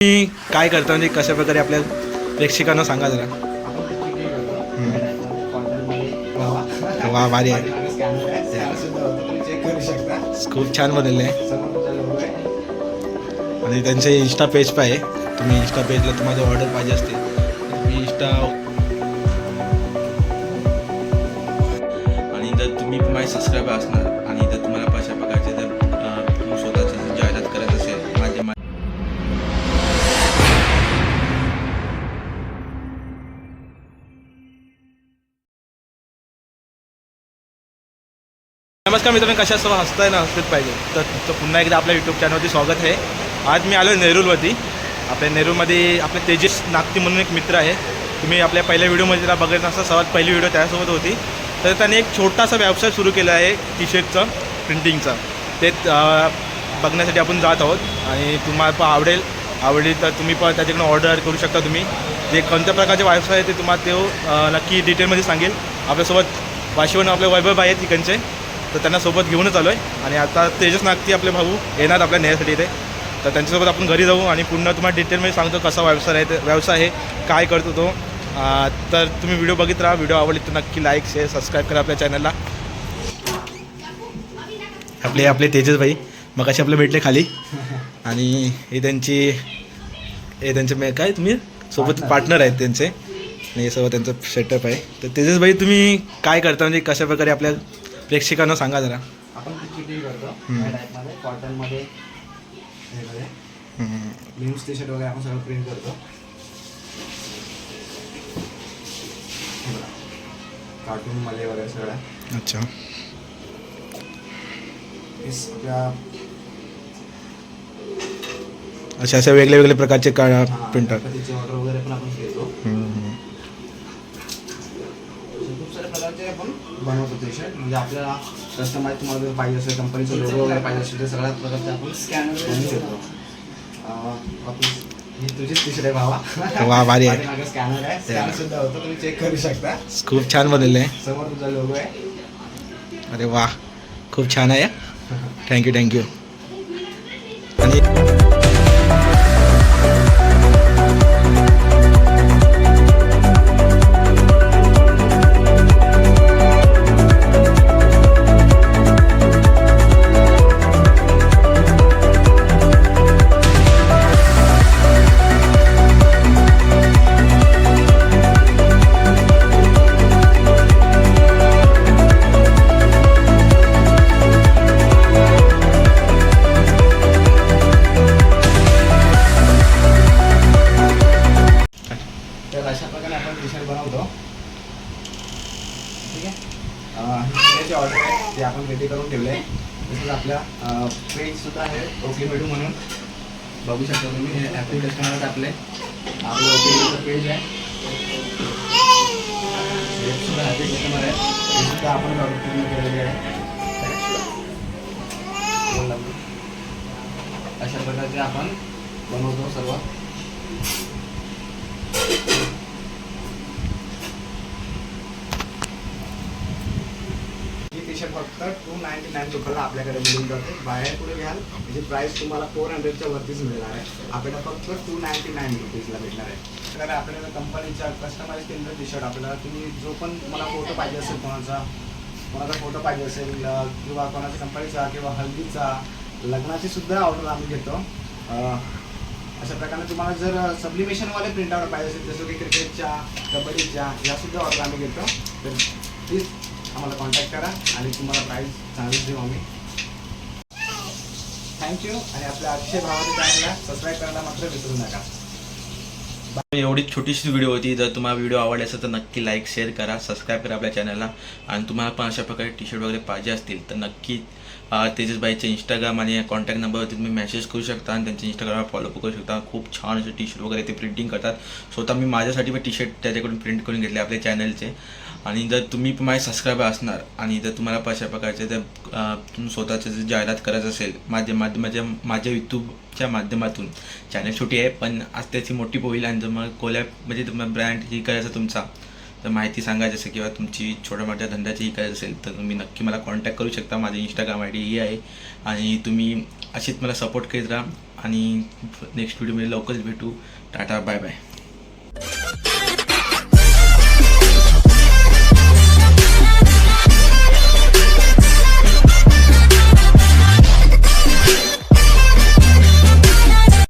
तुम्ही काय करता म्हणजे कशा प्रकारे आपल्या प्रेक्षकांना सांगा जरा? वा भारी आहे. खूप छान बनलेलं आहे आणि त्यांचे इन्स्टा पेज पण आहे तुम्ही इन्स्टा पेजला तुम्हाला ऑर्डर पाहिजे असते तुम्ही इन्स्टा आणि जर तुम्ही माझे सबस्क्राईबर असणार नमस्कार मित्रांनो कशा सर्व हसताय ना हसतेच पाहिजे. तर तर पुन्हा एकदा आपल्या यूट्यूब चॅनलवरती स्वागत आहे. आज मी आलो नेरूलवरती. आपल्या नेरूलमध्ये आपले तेजस नागती म्हणून एक मित्र आहे. तुम्ही आपल्या पहिल्या व्हिडिओमध्ये त्याला बघत असता सर्वात पहिली व्हिडिओ त्यासोबत होती. तर त्याने एक छोटासा व्यवसाय सुरू केला आहे टी शर्टचं प्रिंटिंगचा ते बघण्यासाठी आपण जात आहोत. आणि तुम्हाला पण आवडेल. आवडली तर तुम्ही पण त्याच्याकडून ऑर्डर करू शकता तुम्ही. जे कोणत्या प्रकारचे व्यवसाय आहे ते तुम्हाला ते नक्की डिटेलमध्ये सांगेल. आपल्यासोबत वाशिवण आपले वैभव आहेत तिकडचे तर त्यांना सोबत घेऊनच आलो आहे आणि आता तेजस नागती आपले भाऊ येणार आपल्या नेण्यासाठी इथे. तर त्यांच्यासोबत आपण घरी जाऊ आणि पुन्हा तुम्हाला डिटेलमध्ये सांगतो कसा व्यवसाय आहे ते व्यवसाय आहे काय करतो तो. तर तुम्ही व्हिडिओ बघित राहा व्हिडिओ आवडली तर नक्की लाईक शेअर सबस्क्राईब करा आपल्या चॅनलला आपले आपले तेजस भाई मग कसे आपले भेटले खाली. आणि हे त्यांची हे त्यांचे मे- काय तुम्ही? सोबत पार्टनर आहेत त्यांचे. आणि हे सर्व त्यांचं सेटअप आहे. तर तेजस भाई तुम्ही काय करता? म्हणजे कशा प्रकारे आपल्या प्रेक्षकांना सांगा जरा. आपण किती करतो? टाईपमध्ये कॉटनमध्ये. लिम्स टी शर्ट वगैरे आपण सगळं प्रिंट करतो. कार्टूनमध्ये वगैरे सगळं. अच्छा. अशा अशा वेगळ्या वेगळ्या प्रकारचे का प्रिंटर ऑर्डर वगैरे पण आपण घेतो. खूप साऱ्या प्रकारचे आपण बनवतो शर्ट म्हणजे आपल्याला कस्टमाइज तुम्हाला जर पाहिजे असेल कंपनीचं लोगो वगैरे पाहिजे असेल तर सगळ्या प्रकारचे आपण स्कॅनर अं, आपण ही तुझीच आहे भावा. वा, भारी आहे. माझ्या मागे स्कॅनर आहे. स्कॅनर सुद्धा होतो तुम्ही चेक करू शकता. खूप छान बनवले आहे. समोर तुझा लोगो आहे. अरे वा खूप छान आहे. थँक्यू थँक्यू आणि त्याची ऑर्डर आहे ते आपण रेडी करून ठेवले आहे तसंच आपल्या पेजसुद्धा आहे ओके मेडू म्हणून. बघू शकता तुम्ही हे ॲपल कस्टमर टाकले आपलं. ओके पेज आहे. हे सुद्धा हॅपी कस्टमर आहे. हे सुद्धा आपण ऑर्डर पूर्ण केलेली आहे. अशा प्रकारचे आपण बनवतो सर्व. तीनशे फक्त टू नाईन्टी नाईन रुपयाला आपल्याकडे मिळून जाते. बाहेर पुढे घ्याल? म्हणजे प्राईस तुम्हाला फोर हंड्रेडच्या वरतीच मिळणार आहे. आपल्याला फक्त टू नाईन्टी नाईन रुपीजला भेटणार आहे. तर आपल्याला कंपनीच्या कस्टमाइज केलेलं टी शर्ट आपल्याला तुम्ही जो पण मला फोटो पाहिजे असेल कोणाचा कोणाचा फोटो पाहिजे असेल किंवा कोणाच्या कंपनीचा किंवा हल्दीचा लग्नाची सुद्धा ऑर्डर आम्ही घेतो. अशा प्रकारे तुम्हाला जर सब्लिमेशनवाले प्रिंट आउट पाहिजे असेल जसं की क्रिकेटच्या कबड्डीच्या यासुद्धा ऑर्डर आम्ही घेतो. तर प्लीज आम्हाला कॉन्टॅक्ट करा आणि तुम्हाला प्राईस चांगलीच देऊ आम्ही. थँक्यू आणि आपल्या अक्षय भावाच्या चॅनलला सबस्क्राईब करायला मात्र विसरू नका. एवढी छोटीशी व्हिडिओ होती. जर तुम्हाला व्हिडिओ आवडला असेल तर नक्की लाईक शेअर करा सबस्क्राईब करा आपल्या चॅनलला आणि तुम्हाला पण अशा प्रकारे टी शर्ट वगैरे पाहिजे असतील तर नक्की तेजसबाईचे इंस्टाग्राम आणि कॉन्टॅक्ट नंबरवरती तुम्ही मेसेज करू शकता आणि त्यांच्या इंस्टाग्रामवर फॉलो करू शकता. खूप छान असे टी शर्ट वगैरे ते प्रिंटिंग करतात. स्वतः मी माझ्यासाठी पण टी शर्ट त्याच्याकडून प्रिंट करून घेतले आपल्या चॅनलचे आणि जर तुम्ही पण माझे सबस्क्रायबर असणार आणि जर तुम्हाला कशा अशा प्रकारचे जर तुम्ही स्वतःचं जर जाहिरात करायचं असेल माझ्या माध्यमाच्या माझ्या यूट्यूबच्या माध्यमातून. चॅनल छोटी आहे पण आज त्याची मोठी होईल आणि जर मग कोल्या म्हणजे तुम्हाला ब्रँड ही करायचं तुमचा. तर माहिती सांगायची असेल किंवा तुमची छोट्या मोठ्या धंद्याची ही करायचं असेल तर तुम्ही नक्की मला कॉन्टॅक्ट करू शकता. माझी इंस्टाग्राम आय डी ही आहे. आणि तुम्ही अशीच मला सपोर्ट करीत राहा. आणि नेक्स्ट व्हिडिओमध्ये लवकरच भेटू. Tata bye bye